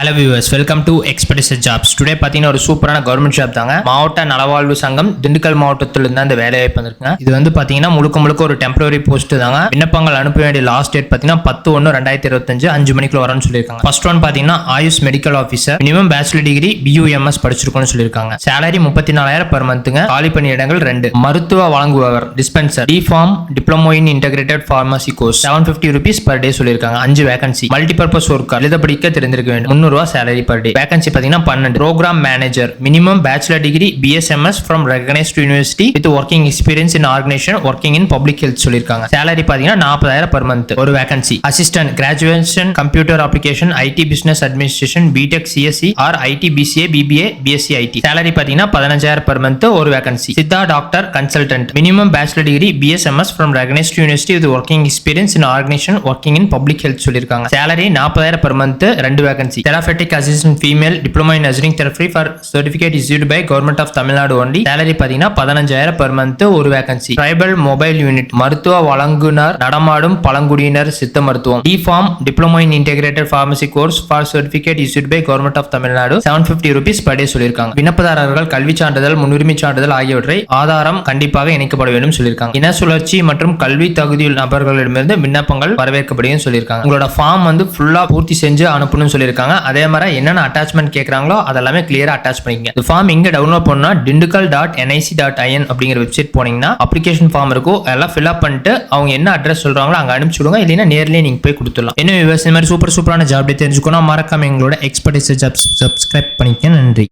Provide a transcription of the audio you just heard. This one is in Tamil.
ஹலோ வியூவர்ஸ் வெல்கம் டு எக்ஸ்பெடிசர் ஜாப்ஸ் டுடே பார்த்தீங்கன்னா ஒரு சூப்பரான கவர்மெண்ட் ஜாப் தாங்க. மாவட்ட நலவாழ்வு சங்கம் திண்டுக்கல் மாவட்டத்தில் இருந்து அந்த வேலை வாய்ப்பு வந்திருக்குங்க. இது வந்து பார்த்தீங்கன்னா முழுக்க முழுக்க ஒரு டெம்பரரி போஸ்ட் தாங்க. விண்ணப்பங்கள் அனுப்ப வேண்டிய லாஸ்ட் டேட் பார்த்தீங்கன்னா பத்து ஒன்று ரெண்டாயிரத்தி இருபத்தஞ்சு அஞ்சு மணிக்குள்ள வரும்னு சொல்லியிருக்காங்க. ஃபர்ஸ்ட் ஒன் பார்த்தீங்கன்னா AYUSH medical officer minimum bachelor degree BUMS படிச்சிருக்கோம்னு சொல்லியிருக்காங்க. சேலரி முப்பத்தி நாலாயிரம் பர் மந்த்துங்க காலி பணி இடங்கள் ரெண்டு. மருத்துவ வழங்குபவர் dispenser D pharm diploma in integrated pharmacy course seven fifty rupees per day சொல்லியிருக்காங்க. அஞ்சு வேகன்சி மல்டிபர்பஸ் ஒர்க் எழுத படிக்க தெரிந்திருக்க வேண்டும். முந்நூறுவா சேலரி பர் டே வேகன்சி பார்த்தீங்கன்னா பன்னெண்டு. Programme manager minimum bachelor degree BSMS from recognised university with working experience in organisation working in public health சொல்லியிருக்காங்க சேலரி பார்த்தீங்கன்னா நாற்பதாயிரம் பர் மந்த் ஒரு vacancy assistant graduation computer application IT business administration BTech CSC or IT BCA BBA BSc IT salary பார்த்தீங்கன்னா பதினஞ்சாயிரம் பர் மந்த் ஒரு vacancy Siddha doctor consultant minimum bachelor degree BSMS from recognised university with working experience in organisation working in public health சொல்லியிருக்காங்க சேலரி நாற்பதாயிரம் பர் மந்த் ரெண்டு vacancy பெனாஃபெட்டிக் assistant female diploma in nursing therapy for certificate issued by government of Tamil Nadu only salary பார்த்தீங்கன்னா பதினஞ்சாயிரம் பெர் மந்த் ஒரு வேகன்சி ட்ரைபல் மொபைல் யூனிட் மருத்துவ வழங்குனர் நடமாடும் பழங்குடியினர் சித்த மருத்துவம். D pharm diploma in integrated pharmacy course for certificate issued by government of Tamil Nadu seven fifty rupees per day சொல்லியிருக்காங்க. விண்ணப்பதாரர்கள் கல்வி சான்றிதழ் முன்னுரிமை சான்றிதழ் ஆகியவற்றை ஆதாரம் கண்டிப்பாக இணைக்கப்பட வேண்டும் சொல்லியிருக்காங்க. இன சுழற்சி மற்றும் கல்வி தகுதியுள்ள நபர்களிடமிருந்து விண்ணப்பங்கள் வரவேற்கப்படுயும் சொல்லியிருக்காங்க. உங்களோட ஃபார்ம் வந்து ஃபுல்லா பூர்த்தி செஞ்சு அனுப்பணும்னு சொல்லியிருக்காங்க. அதே மாதிரி என்னென்ன அட்டாச்மெண்ட் கேட்குறாங்களோ அதெல்லாமே கிளியராக அட்டாச் பண்ணிக்கங்க. இந்த ஃபார்ம் இங்கே டவுன்லோட் பண்ணா Dindigul dot NIC dot IN அப்படிங்கிற வெப்சைட் போனீங்கன்னா அப்ளிகேஷன் ஃபார்ம் இருக்கும். எல்லாம் ஃபில் அப் பண்ணிட்டு அவங்க என்ன அட்ரஸ் சொல்கிறாங்களோ அங்கே அனுப்பிச்சி விடுங்க. இல்லைன்னா நேர்லேயே நீங்கள் போய் கொடுத்துடலாம். என்ன விவசாயம் மாதிரி சூப்பர் சூப்பரான ஜாப் தெரிஞ்சுக்கணும் மறக்காம எங்களோட எக்ஸ்பர்டைஸ் ஜாப் சப்ஸ்கிரைப் பண்ணிக்க நன்றி.